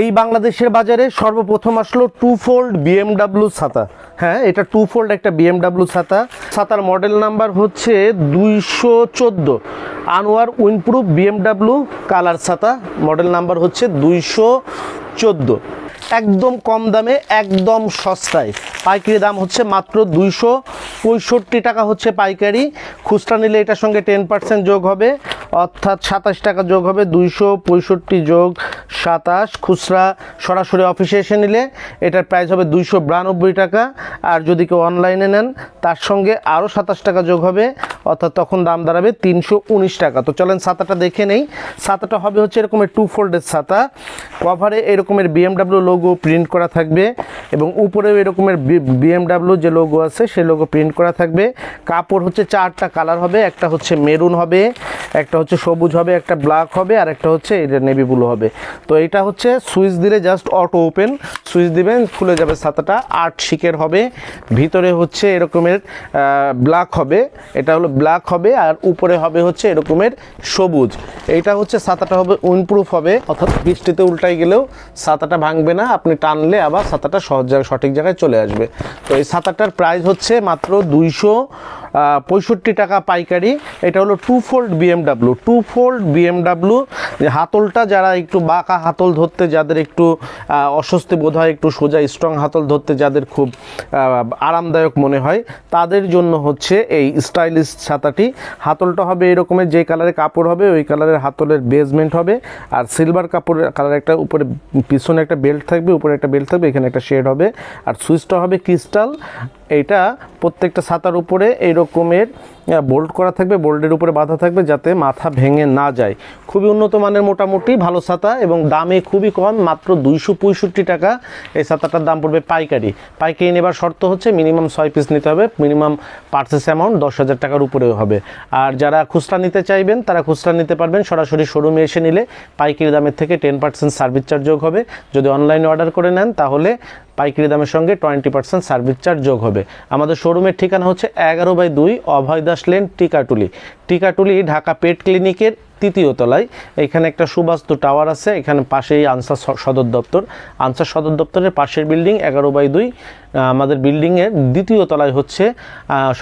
এই বাংলাদেশের বাজারে সর্বপ্রথম আসলো টু ফোল্ড বিএমডাব্লিউ ছাতা। হ্যাঁ এটা টু ফোল্ড একটা বিএমডাব্লিউ ছাতা। ছাতার মডেল নাম্বার হচ্ছে দুইশো চোদ্দ। আনোয়ার উইনপ্রুফ বিএমডাব্লিউ কালার ছাতা। মডেল নাম্বার হচ্ছে দুইশো চোদ্দ। একদম কম দামে, একদম সস্তায়। পাইকারি দাম হচ্ছে মাত্র দুইশো পঁয়ষট্টি টাকা হচ্ছে পাইকারি। খুচরা নিলে এটার সঙ্গে টেন পার্সেন্ট যোগ হবে। অর্থাৎ সাতাশ টাকা যোগ হবে, দুইশো পঁয়ষট্টি যোগ সাতাশ। খুচরা সরাসরি অফিসে এসে নিলে এটার প্রাইস হবে দুইশো বিরানব্বই টাকা। আর যদি কেউ অনলাইনে নেন, তার সঙ্গে আরও সাতাশ টাকা যোগ হবে অর্থাৎ তখন দাম দাঁড়াবে তিনশো উনিশ টাকা। তো চলেন ছাতাটা দেখে নেই। ছাতাটা হবে হচ্ছে এরকমের টু ফোল্ডের ছাতা। কভারে এরকমের বিএমডাব্লিউ লোগো প্রিন্ট করা থাকবে এবং উপরেও এরকমের বিএমডাব্লিউ যে লোগো আছে সেই লোগো প্রিন্ট করা থাকবে। কাপড় হচ্ছে চারটা কালার হবে, একটা হচ্ছে মেরুন হবে, একটা হচ্ছে সবুজ হবে, একটা ব্ল্যাক হবে, আর একটা হচ্ছে এটা নেভি ব্লু হবে। তো এটা হচ্ছে সুইচ দিলে জাস্ট অটো ওপেন। সুইচ দিবেন, খুলে যাবে ছাতাটা, আট শিকের হবে। ভিতরে হচ্ছে এরকমের ব্ল্যাক হবে। এটা হলো ব্ল্যাক হবে আর উপরে হবে হচ্ছে এরকমের সবুজ। এইটা হচ্ছে ছাতাটা হবে উইনপ্রুফ হবে, অর্থাৎ বৃষ্টিতে উল্টাই গেলেও ছাতাটা ভাঙবে না, আপনি টানলে আবার ছাতাটা সহজ জায়গায় সঠিক জায়গায় চলে আসবে। তো এই ছাতাটার প্রাইস হচ্ছে মাত্র দুইশো পঁয়ষট্টি টাকা পাইকারি। এটা হলো two fold BMW two fold BMW যে হাতলটা যারা একটু বাঁকা হাতল ধরতে, যাদের একটু অস্বস্তি বোধ হয়, একটু সোজা স্ট্রং হাতল ধরতে যাদের খুব আরামদায়ক মনে হয়, তাদের জন্য হচ্ছে এই স্টাইলিশ ছাতাটি। হাতলটা হবে এরকমের যে কালারের কাপড় হবে, ওই কালারের হাতলের বেসমেন্ট হবে। আর সিলভার কাপড়ের কালার একটা, উপরে পিছনে একটা বেল্ট থাকবে, উপরে একটা বেল্ট থাকবে, এখানে একটা শেড হবে। আর সুইচটা হবে ক্রিস্টাল এইটা প্রত্যেকটা ছাতার উপরে এই রকমের বোল্ট করা থাকবে বোল্টের উপরে বাঁধা থাকবে যাতে মাথা ভেঙে না যায়। খুবই উন্নত মানের মোটামুটি ভালো ছাতা এবং দামে খুবই কম, মাত্র দুইশো পঁয়ষট্টি টাকা এই ছাতাটার দাম পড়বে পাইকারি। পাইকারি নেবার শর্ত হচ্ছে মিনিমাম ছয় পিস নিতে হবে, মিনিমাম পার্চেস অ্যামাউন্ট দশ হাজার টাকার উপরেও হবে। আর যারা খুচরা নিতে চাইবেন, তারা খুচরা নিতে পারবেন, সরাসরি শোরুমে এসে নিলে পাইকারি দামের থেকে টেন পার্সেন্ট সার্ভিস চার্জ হবে। যদি অনলাইনে অর্ডার করে নেন, তাহলে পাইকারি দামের সঙ্গে টোয়েন্টি পার্সেন্ট সার্ভিস চার্জ যোগ হবে। আমাদের শোরুমের ঠিকানা হচ্ছে এগারো বাই দুই অভয় দাস লেন টিকাটুলি। টিকাটুলি, ঢাকা পেট ক্লিনিকের তৃতীয় তলায়। এখানে একটা সুবাস্তু টাওয়ার আছে, এখানে পাশেই আনসার সদর দপ্তর। আনসার সদর দপ্তরের পাশের বিল্ডিং এগারো বাই দুই। আমাদের বিল্ডিংয়ের দ্বিতীয় তলায় হচ্ছে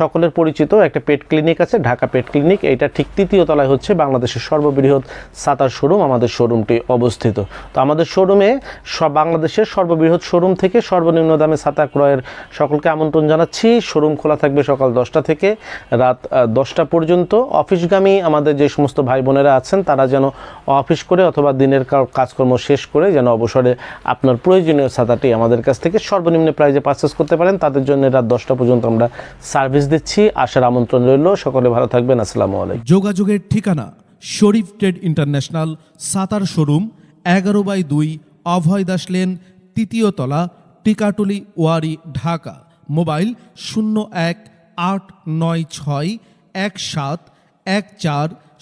সকলের পরিচিত একটা পেট ক্লিনিক আছে, ঢাকা পেট ক্লিনিক। এটা ঠিক তৃতীয় তলায় হচ্ছে বাংলাদেশের সর্ববৃহৎ সাতার শোরুম, আমাদের শোরুমটি অবস্থিত। তো আমাদের শোরুমে সব বাংলাদেশের সর্ববৃহৎ শোরুম থেকে সর্বনিম্ন দামে ছাতা ক্রয়ের সকলকে আমন্ত্রণ জানাচ্ছি। শোরুম খোলা থাকবে সকাল দশটা থেকে রাত দশটা পর্যন্ত। অফিসগামী আমাদের যে সমস্ত ভাই বোনেরা আছেন, তারা যেন অফিস করে অথবা দিনের কাজকর্ম শেষ করে যেন অবসরে আপনার প্রয়োজনীয় ছাতাটি আমাদের কাছ থেকে সর্বনিম্ন প্রাইজে পারচেস করতে পারেন। তাদের জন্য রাত দশটা পর্যন্ত আমরা সার্ভিস দিচ্ছি। আসার আমন্ত্রণ রইল। সকলে ভালো থাকবেন। আসসালামু আলাইকুম। যোগাযোগের ঠিকানা Sharif trade international Sattar showroom, এগারো বাই দুই অভয় দাস লেন, তৃতীয় তলা, টিকাটুলি, ওয়ারি, ঢাকা। মোবাইল শূন্য এক আট নয় ছয় এক সাত এক চার